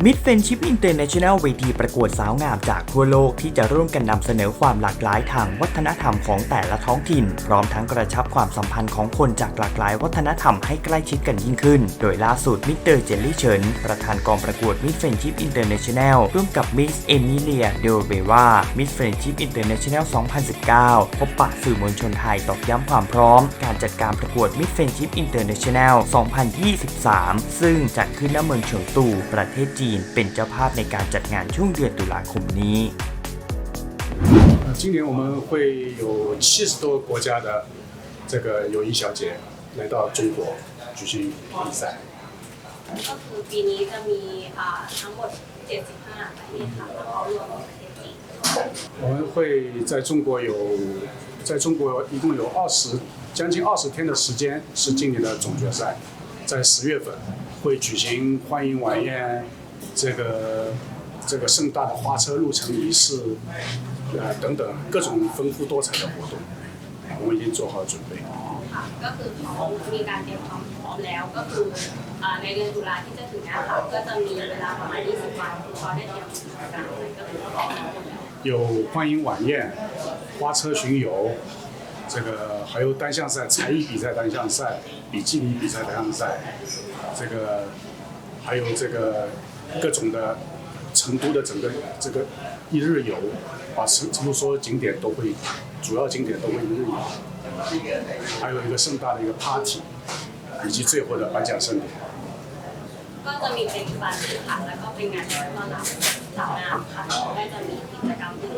Smith Friendship International เวทีประกวดสาวงามจากทั่วโลกที่จะร่วมกันนำเสนอความหลากหลายทางวัฒนธรรมของแต่ละท้องถิ่น พร้อมทั้งกระชับความสัมพันธ์ของคนจากหลากหลายวัฒนธรรมให้ใกล้ชิดกันยิ่งขึ้น โดยล่าสุดมิสเตอร์เจลลี่เฉินประธานกองประกวด Mid Friendship International ร่วมกับ Miss Emilia d e b e v a Miss Friendship International 2019 พบปะสื่อมวลชนไทยตอกย้ำความพร้อม การจัดการประกวด Miss Friendship International 2023 ซึ่งจัดขึ้นณเมืองเฉิงตู ประเทศจีนเป็นเจ้าภาพในการจัดงานช่วงเดือนตุลาคมนี้ 呃，今年我们会有七十多个国家的这个友谊小姐来到中国举行比赛。 ก็คือปีนี้จะมีอ่าทั้งหมด 75 ประเทศค่ะแล้วเขารวมประเทศจีน 我们会在中国有，在中国一共有二十将近二十天的时间是今年的总决赛，在十月份会举行欢迎晚宴， 这个这个盛大的花车入城仪式，呃等等各种丰富多彩的活动，我们已经做好准备。 ค่ะก็คือเขามีการเตรียมความพร้อมแล้ว ก็คืออ่าในเดือนตุลาที่จะถึงเนี้ค่ะก็จะมีเวลาประมาณ 20 วันที่เขาได้เตรียมการไว้ก็คือพร้อมทั้งหมดแล้ว 有欢迎晚宴、花车巡游，这个还有单项赛、才艺比赛单项赛、比基尼比赛单项赛，这个还有这个 各种的成都的整个这个一日游，把成成都所有景点都会，主要景点都会一日游，还有一个盛大的一个 party，以及最后的颁奖盛典。 ก็จะมีเป็นปาร์ตี้ค่ะแล้วก็เป็นงานต้อนรับสาวงามค่ะก็จะมีกิจกรรมที่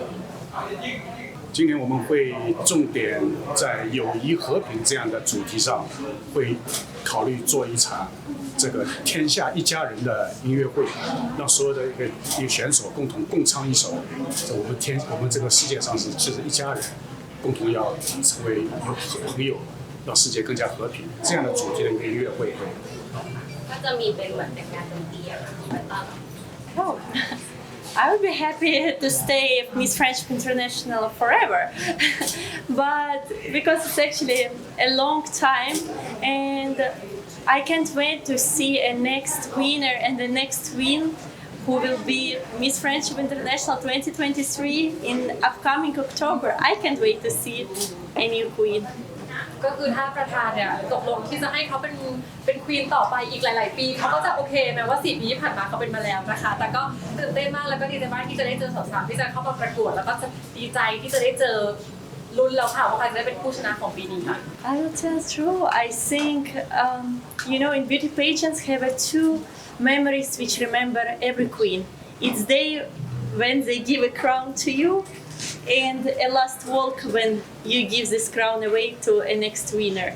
今年我们会重点在友谊和平这样的主题上，会考虑做一场这个天下一家人的音乐会，让所有的一个一个选手共同共唱一首，这我们天我们这个世界上是其实一家人，共同要成为朋友，让世界更加和平这样的主题的一个音乐会。 ก็จะมีเป็นเหมือนเป็นงานดนตรีอะค่ะที่ไปต้อนรับ Oh, I would be happy to stay Miss Friendship International forever, but because it's actually a long time, and I can't wait to see a next winner and the next win, who will be Miss Friendship International 2023 in upcoming October. I can't wait to see a new queen. ก็คือถ้าประธานเนี่ยตกลงที่จะให้เขาเป็นเป็นควีนต่อไปอีกหลาย ๆ ปีเขาก็จะโอเคแม้ว่าสี่ปีที่ผ่านมาเขาเป็นมาแล้วนะคะ แต่ก็ตื่นเต้นมากแล้วก็ดีใจมากที่จะได้เจอสาวๆที่จะเข้ามาประกวด แล้วก็จะดีใจที่จะได้เจอรุ่นแล้วค่ะว่าใครจะได้เป็นผู้ชนะของปีนี้ค่ะ I will tell true. I think um, you know in beauty pageants have a two memories which remember every queen. It's they when they give a crown to you, and a last walk when you give this crown away to a next winner.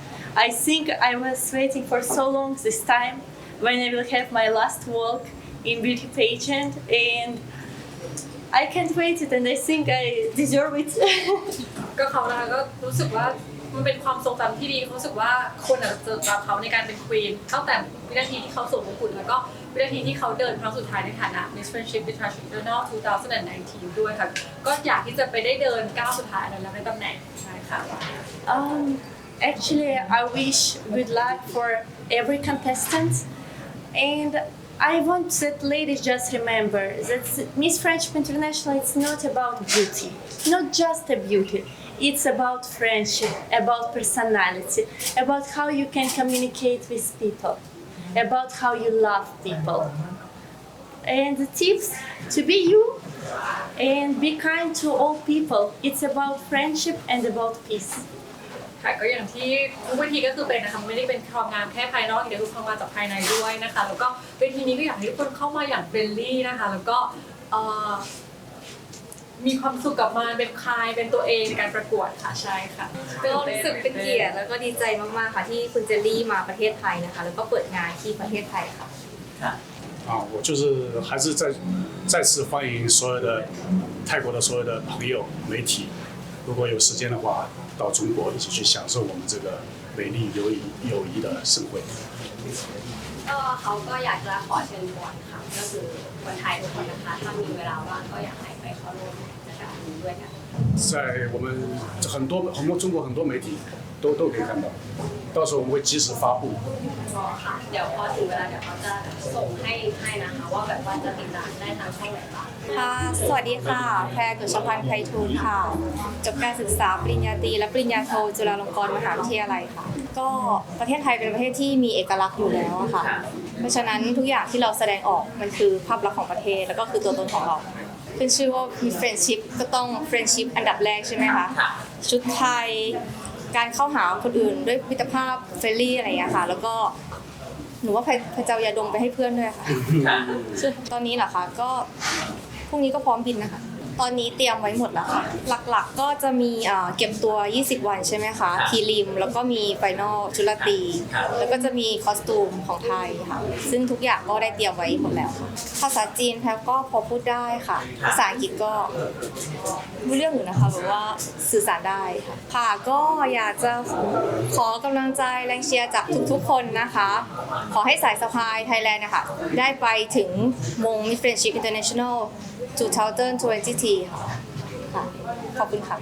I think I was waiting for so long this time when I will have my last walk in beauty pageant, and I can't wait it, and I think I deserve it. ก็เขานะคะก็รู้สึกว่ามันเป็นความทรงจำที่ดีเขารู้สึกว่าคนอาจจะจดจำเขาในการเป็นควีนตั้งแต่วินาทีที่เขาสวมมงกุฎแล้วก็ วินาทีที่เขาเดินครั้งสุดท้ายในฐานะ Miss Friendship International 2019 ด้วยค่ะ ก็อยากที่จะไปได้เดินก้าวสุดท้ายนั้นแล้วในตำแหน่งใช่ค่ะ Um, actually, I wish good luck for every contestant, and I want that ladies just remember that Miss Friendship International it's not about beauty, not just a beauty. It's about friendship, about personality, about how you can communicate with people, about how you love people. And the tips to be you and be kind to all people. It's about friendship and about peace. ค่ะก็อย่างที่ทุกเวทีก็คือเป็นนะคะไม่ได้เป็นความงามแค่ภายนอกอย่างเดียวคือความงามจากภายในด้วยนะคะ แล้วก็เวทีนี้ก็อยากให้ทุกคนเข้ามาอย่างเฟรนลี่นะคะ แล้วก็เอ่อ มีความสุขกับมันเป็นคลายเป็นตัวเองในการประกวดค่ะใช่ค่ะ ก็รู้สึกเป็นเกียรติแล้วก็ดีใจมากๆค่ะที่คุณเจลลี่มาประเทศไทยนะคะ แล้วก็เปิดงานที่ประเทศไทยค่ะ 啊，我就是还是再再次欢迎所有的泰国的所有的朋友、媒体，如果有时间的话，到中国一起去享受我们这个美丽友谊友谊的盛会。 ก็เขาก็อยากจะขอเชิญชวนค่ะก็คือคนไทยทุกคนนะคะ ถ้ามีเวลาว่างก็อยากให้ไปเข้าร่วม กิจกรรมนี้ด้วยกัน 在我们很多很多中国很多媒体都都可以看到， 到时候我们会及时发布。 ค่ะเดี๋ยวพอถึงเวลาเดี๋ยวเขาจะส่งให้ให้นะคะว่าแบบว่าจะติดตามได้ทางช่องไหนบ้าง ค่ะ สวัสดีค่ะ แพรกุชพันธ์ไพฑูรย์ค่ะ จบการศึกษาปริญญาตรีและปริญญาโทจุฬาลงกรณ์มหาวิทยาลัยค่ะ ก็ประเทศไทยเป็นประเทศที่มีเอกลักษณ์อยู่แล้วอะค่ะ เพราะฉะนั้นทุกอย่างที่เราแสดงออกมันคือภาพลักษณ์ของประเทศแล้วก็คือตัวตนของเรา ขึ้นชื่อว่ามี friendship ก็ต้อง friendship อันดับแรกใช่ไหมคะ ชุดไทย การเข้าหาคนอื่นด้วยมิตรภาพเฟรนลี่อะไรอย่างเงี้ยค่ะ แล้วก็หนูว่าพพเจ้ายาดมไปให้เพื่อนด้วยค่ะซึ่งตอนนี้เหรอคะ ก็พรุ่งนี้ก็พร้อมบินนะคะ ตอนนี้เตรียมไว้หมดแล้วค่ะ หลักๆก็จะมีเก็บตัว 20 วันใช่ไหมคะ ทีริม แล้วก็มีไฟนอลชุลตี แล้วก็จะมีคอสตูมของไทยค่ะ ซึ่งทุกอย่างก็ได้เตรียมไว้หมดแล้ว ภาษาจีนแพวก็พอพูดได้ค่ะ ภาษาอังกฤษก็รู้เรื่องอยู่นะคะแบบว่าสื่อสารได้ค่ะค่ะก็อยากจะขอกำลังใจแรงเชียร์จากทุกๆคนนะคะ ขอให้สายสะพายไทยแลนด์นะคะได้ไปถึงมงมิสเฟรนชิพอินเตอร์เนชั่นแนล2020ค่ะ ขอบคุณค่ะ